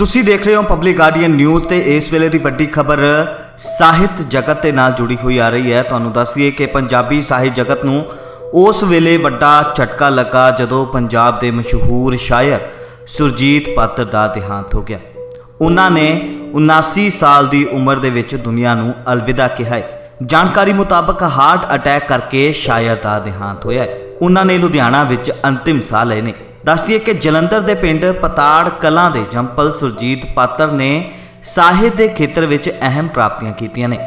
ਤੁਸੀਂ ਦੇਖ ਰਹੇ ਹੋ ਪਬਲਿਕ ਗਾਰਡੀਅਨ ਨਿਊਜ਼ ਤੇ ਇਸ ਵੇਲੇ ਦੀ ਵੱਡੀ ਖਬਰ ਸਾਹਿਤ ਜਗਤ ਦੇ ਨਾਲ ਜੁੜੀ ਹੋਈ ਆ ਰਹੀ ਹੈ। ਤੁਹਾਨੂੰ ਦੱਸ ਦਈਏ ਕਿ ਪੰਜਾਬੀ ਸਾਹਿਤ ਜਗਤ ਨੂੰ ਉਸ ਵੇਲੇ ਵੱਡਾ ਝਟਕਾ ਲੱਗਾ ਜਦੋਂ ਪੰਜਾਬ ਦੇ ਮਸ਼ਹੂਰ ਸ਼ਾਇਰ ਸੁਰਜੀਤ ਪਾਤਰ ਦਾ ਦੇਹਾਂਤ ਹੋ ਗਿਆ। ਉਹਨਾਂ ਨੇ 79 ਸਾਲ ਦੀ ਉਮਰ ਦੇ ਵਿੱਚ ਦੁਨੀਆ ਨੂੰ ਅਲਵਿਦਾ ਕਿਹਾ ਹੈ। ਜਾਣਕਾਰੀ ਮੁਤਾਬਕ ਹਾਰਟ ਅਟੈਕ ਕਰਕੇ ਸ਼ਾਇਰ ਦਾ ਦੇਹਾਂਤ ਹੋਇਆ ਹੈ। ਉਹਨਾਂ ਨੇ ਲੁਧਿਆਣਾ ਵਿੱਚ ਅੰਤਿਮ ਸਾਹ ਲਏ ਨੇ। ਦੱਸਦੀ ਹੈ ਕਿ ਜਲੰਧਰ ਦੇ ਪਿੰਡ ਪਤਾੜ ਕਲਾਂ ਦੇ ਜੰਪਲ ਸੁਰਜੀਤ ਪਾਤਰ ਨੇ ਸਾਹਿਤ ਦੇ ਖੇਤਰ ਵਿੱਚ ਅਹਿਮ ਪ੍ਰਾਪਤੀਆਂ ਕੀਤੀਆਂ ਨੇ।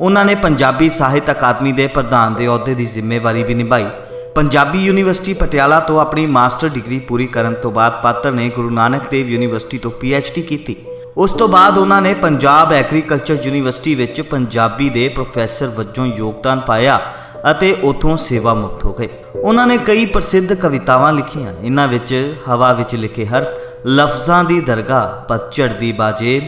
ਉਹਨਾਂ ਨੇ ਪੰਜਾਬੀ ਸਾਹਿਤ ਅਕਾਦਮੀ ਦੇ ਪ੍ਰਧਾਨ ਦੇ ਅਹੁਦੇ ਦੀ ਜ਼ਿੰਮੇਵਾਰੀ ਵੀ ਨਿਭਾਈ। ਪੰਜਾਬੀ ਯੂਨੀਵਰਸਿਟੀ ਪਟਿਆਲਾ ਤੋਂ ਆਪਣੀ ਮਾਸਟਰ ਡਿਗਰੀ ਪੂਰੀ ਕਰਨ ਤੋਂ ਬਾਅਦ ਪਾਤਰ ਨੇ ਗੁਰੂ ਨਾਨਕ ਦੇਵ ਯੂਨੀਵਰਸਿਟੀ ਤੋਂ ਡੀ ਕੀਤੀ। ਉਸ ਤੋਂ ਬਾਅਦ ਉਹਨਾਂ ਨੇ ਪੰਜਾਬ ਐਗਰੀਕਲਚਰ ਯੂਨੀਵਰਸਿਟੀ ਵਿੱਚ ਪੰਜਾਬੀ ਦੇ ਪ੍ਰੋਫੈਸਰ ਵਜੋਂ ਯੋਗਦਾਨ ਪਾਇਆ ਅਤੇ ਉਥੋਂ ਸੇਵਾ ਮੁਕਤ ਹੋ ਗਏ। ਉਹਨਾਂ ਨੇ ਕਈ ਪ੍ਰਸਿੱਧ ਕਵਿਤਾਵਾਂ ਲਿਖੀਆਂ, ਇਹਨਾਂ ਵਿੱਚ ਹਵਾ ਵਿੱਚ ਲਿਖੇ ਹਰਫ, ਲਫ਼ਜ਼ਾਂ ਦੀ ਦਰਗਾਹ ਪਤਝੜ ਦੀ ਬਾਜੇਬ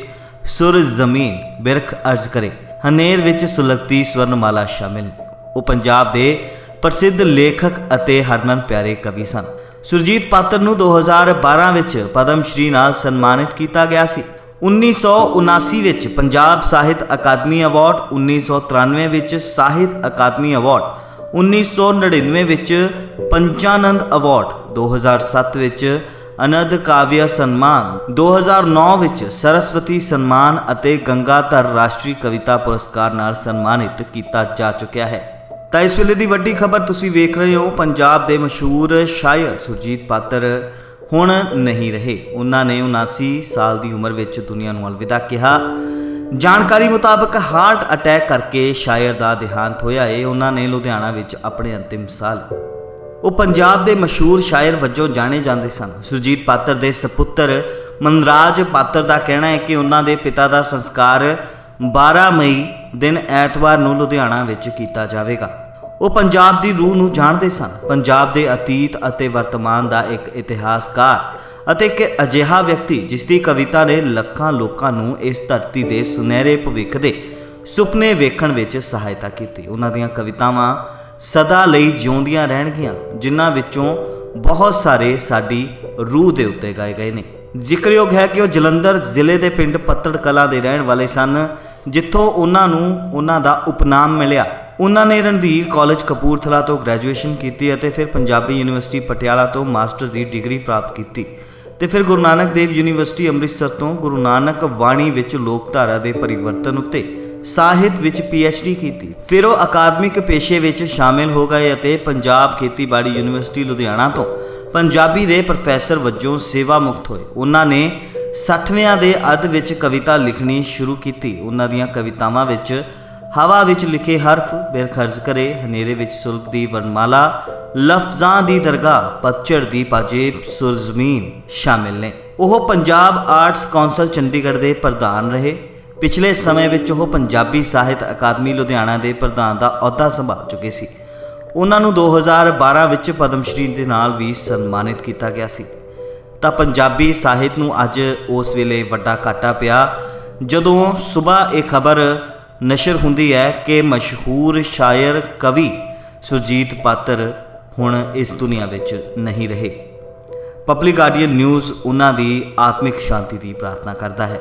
ਸੁਰ ਜ਼ਮੀਨ, ਬਿਰਖ ਅਰਜ਼ ਕਰੇ। ਹਨੇਰ ਵਿੱਚ ਸੁਲਗਤੀ ਸਵਰਨਮਾਲਾ ਸ਼ਾਮਿਲ। ਉਹ ਪੰਜਾਬ ਦੇ ਪ੍ਰਸਿੱਧ ਲੇਖਕ ਅਤੇ ਹਰਮਨ ਪਿਆਰੇ ਕਵੀ ਸਨ। ਸੁਰਜੀਤ ਪਾਤਰ ਨੂੰ 2012 ਵਿੱਚ ਪਦਮ ਸ਼੍ਰੀ ਨਾਲ ਸਨਮਾਨਿਤ ਕੀਤਾ ਗਿਆ ਸੀ। 1979 ਵਿੱਚ ਪੰਜਾਬ ਸਾਹਿਤ ਅਕਾਦਮੀ ਅਵਾਰਡ 1993 ਵਿੱਚ ਸਾਹਿਤ ਅਕਾਦਮੀ ਅਵਾਰਡ 1999 ਵਿੱਚ ਪੰਚਾਨੰਦ ਅਵਾਰਡ 2007 ਵਿੱਚ ਅਨੰਦ ਕਾਵਿਆ ਸਨਮਾਨ 2009 ਵਿੱਚ ਸਰਸਵਤੀ ਸਨਮਾਨ ਅਤੇ ਗੰਗਾਧਰ ਰਾਸ਼ਟਰੀ ਕਵਿਤਾ ਪੁਰਸਕਾਰ ਨਾਲ ਸਨਮਾਨਿਤ ਕੀਤਾ ਜਾ ਚੁੱਕਿਆ ਹੈ। ਤਾਂ ਇਸ ਵੇਲੇ ਦੀ ਵੱਡੀ ਖਬਰ ਤੁਸੀਂ ਵੇਖ ਰਹੇ ਹੋ, ਪੰਜਾਬ ਦੇ ਮਸ਼ਹੂਰ ਸ਼ਾਇਰ ਸੁਰਜੀਤ ਪਾਤਰ ਹੁਣ ਨਹੀਂ ਰਹੇ। ਉਹਨਾਂ ਨੇ 79 ਸਾਲ ਦੀ ਉਮਰ ਵਿੱਚ ਦੁਨੀਆ ਨੂੰ ਅਲਵਿਦਾ ਕਿਹਾ। ਜਾਣਕਾਰੀ ਮੁਤਾਬਕ ਹਾਰਟ ਅਟੈਕ ਕਰਕੇ ਸ਼ਾਇਰ ਦਾ ਦੇਹਾਂਤ ਹੋਇਆ ਏ। ਉਹਨਾਂ ਨੇ ਲੁਧਿਆਣਾ ਵਿੱਚ ਆਪਣੇ ਅੰਤਿਮ ਸਾਲ। ਉਹ ਪੰਜਾਬ ਦੇ ਮਸ਼ਹੂਰ ਸ਼ਾਇਰ ਵਜੋਂ ਜਾਣੇ ਜਾਂਦੇ ਸਨ। ਸੁਰਜੀਤ ਪਾਤਰ ਦੇ ਸੁਪੁੱਤਰ ਮਨਰਾਜ ਪਾਤਰ ਦਾ ਕਹਿਣਾ ਹੈ ਕਿ ਉਹਨਾਂ ਦੇ ਪਿਤਾ ਦਾ ਸੰਸਕਾਰ 12 ਮਈ ਦਿਨ ਐਤਵਾਰ ਨੂੰ ਲੁਧਿਆਣਾ ਵਿੱਚ ਕੀਤਾ ਜਾਵੇਗਾ। ਉਹ ਪੰਜਾਬ ਦੀ ਰੂਹ ਨੂੰ ਜਾਣਦੇ ਸਨ। ਪੰਜਾਬ ਦੇ ਅਤੀਤ ਅਤੇ ਵਰਤਮਾਨ ਦਾ ਇੱਕ ਇਤਿਹਾਸਕਾਰ ਅਤੇ ਇੱਕ ਅਜਿਹਾ ਵਿਅਕਤੀ ਜਿਸ ਦੀ ਕਵਿਤਾ ਨੇ ਲੱਖਾਂ ਲੋਕਾਂ ਨੂੰ ਇਸ ਧਰਤੀ ਦੇ ਸੁਨਹਿਰੇ ਭਵਿੱਖ ਦੇ ਸੁਪਨੇ ਵੇਖਣ ਵਿੱਚ ਸਹਾਇਤਾ ਕੀਤੀ। ਉਹਨਾਂ ਦੀਆਂ ਕਵਿਤਾਵਾਂ ਸਦਾ ਲਈ ਜਿਉਂਦੀਆਂ ਰਹਿਣਗੀਆਂ, ਜਿਨ੍ਹਾਂ ਵਿੱਚੋਂ ਬਹੁਤ ਸਾਰੇ ਸਾਡੀ ਰੂਹ ਦੇ ਉੱਤੇ ਗਾਏ ਗਏ ਨੇ। ਜ਼ਿਕਰਯੋਗ ਹੈ ਕਿ ਉਹ ਜਲੰਧਰ ਜ਼ਿਲ੍ਹੇ ਦੇ ਪਿੰਡ ਪੱਤੜ ਕਲਾਂ ਦੇ ਰਹਿਣ ਵਾਲੇ ਸਨ, ਜਿੱਥੋਂ ਉਹਨਾਂ ਨੂੰ ਉਹਨਾਂ ਦਾ ਉਪਨਾਮ ਮਿਲਿਆ। ਉਹਨਾਂ ਨੇ ਰਣਧੀਰ ਕਾਲਜ ਕਪੂਰਥਲਾ ਤੋਂ ਗ੍ਰੈਜੂਏਸ਼ਨ ਕੀਤੀ ਅਤੇ ਫਿਰ ਪੰਜਾਬੀ ਯੂਨੀਵਰਸਿਟੀ ਪਟਿਆਲਾ ਤੋਂ ਮਾਸਟਰ ਦੀ ਡਿਗਰੀ ਪ੍ਰਾਪਤ ਕੀਤੀ ਤੇ ਫਿਰ ਗੁਰੂ ਨਾਨਕ ਦੇਵ ਯੂਨੀਵਰਸਿਟੀ ਅੰਮ੍ਰਿਤਸਰ ਤੋਂ ਗੁਰੂ ਨਾਨਕ ਬਾਣੀ ਵਿੱਚ ਲੋਕਧਾਰਾ ਦੇ ਪਰਿਵਰਤਨ ਉੱਤੇ ਸਾਹਿਤ ਵਿੱਚ ਡੀ ਕੀਤੀ। ਫਿਰ ਉਹ ਅਕਾਦਮਿਕ ਪੇਸ਼ੇ ਵਿੱਚ ਸ਼ਾਮਿਲ ਹੋ ਗਏ ਅਤੇ ਪੰਜਾਬ ਖੇਤੀਬਾੜੀ ਯੂਨੀਵਰਸਿਟੀ ਲੁਧਿਆਣਾ ਤੋਂ ਪੰਜਾਬੀ ਦੇ ਪ੍ਰੋਫੈਸਰ ਵਜੋਂ ਸੇਵਾ ਮੁਕਤ ਹੋਏ। ਉਹਨਾਂ ਨੇ 60ਵਿਆਂ ਦੇ ਅੱਧ ਵਿੱਚ ਕਵਿਤਾ ਲਿਖਣੀ ਸ਼ੁਰੂ ਕੀਤੀ। ਉਹਨਾਂ ਦੀਆਂ ਕਵਿਤਾਵਾਂ ਵਿੱਚ ਹਵਾ ਵਿੱਚ ਲਿਖੇ ਹਰਫ ਬੇਰਖਰਜ਼ ਕਰੇ, ਹਨੇਰੇ ਵਿੱਚ ਸੁਲਗਦੀ ਵਰਨਮਾਲਾ ਲਫ਼ਜ਼ਾਂ ਦੀ ਦਰਗਾਹ, ਪਤਝੜ ਦੀ ਪਾਜੇਬ, ਸੁਰਜ਼ਮੀਨ ਸ਼ਾਮਿਲ ਨੇ। ਉਹ ਪੰਜਾਬ ਆਰਟਸ ਕੌਂਸਲ ਚੰਡੀਗੜ੍ਹ ਦੇ ਪ੍ਰਧਾਨ ਰਹੇ। ਪਿਛਲੇ ਸਮੇਂ ਵਿੱਚ ਉਹ ਪੰਜਾਬੀ ਸਾਹਿਤ ਅਕਾਦਮੀ ਲੁਧਿਆਣਾ ਦੇ ਪ੍ਰਧਾਨ ਦਾ ਅਹੁਦਾ ਸੰਭਾਲ ਚੁੱਕੇ ਸੀ। ਉਹਨਾਂ ਨੂੰ 2012 ਵਿੱਚ ਪਦਮ ਸ਼੍ਰੀ ਦੇ ਨਾਲ ਵੀ ਸਨਮਾਨਿਤ ਕੀਤਾ ਗਿਆ ਸੀ। ਤਾਂ ਪੰਜਾਬੀ ਸਾਹਿਤ ਨੂੰ ਅੱਜ ਉਸ ਵੇਲੇ ਵੱਡਾ ਘਾਟਾ ਪਿਆ। ਜਦੋਂ ਸਵੇਰ ਇਹ ਖਬਰ ਨਸ਼ਰ ਹੁੰਦੀ ਹੈ ਕਿ ਮਸ਼ਹੂਰ ਸ਼ਾਇਰ ਕਵੀ ਸੁਰਜੀਤ ਪਾਤਰ ਹੁਣ ਇਸ ਦੁਨੀਆ ਵਿੱਚ ਨਹੀਂ ਰਹੇ। ਪਬਲਿਕ ਗਾਰਡੀਅਨ ਨਿਊਜ਼ ਉਹਨਾਂ ਦੀ ਆਤਮਿਕ ਸ਼ਾਂਤੀ ਦੀ ਪ੍ਰਾਰਥਨਾ ਕਰਦਾ ਹੈ।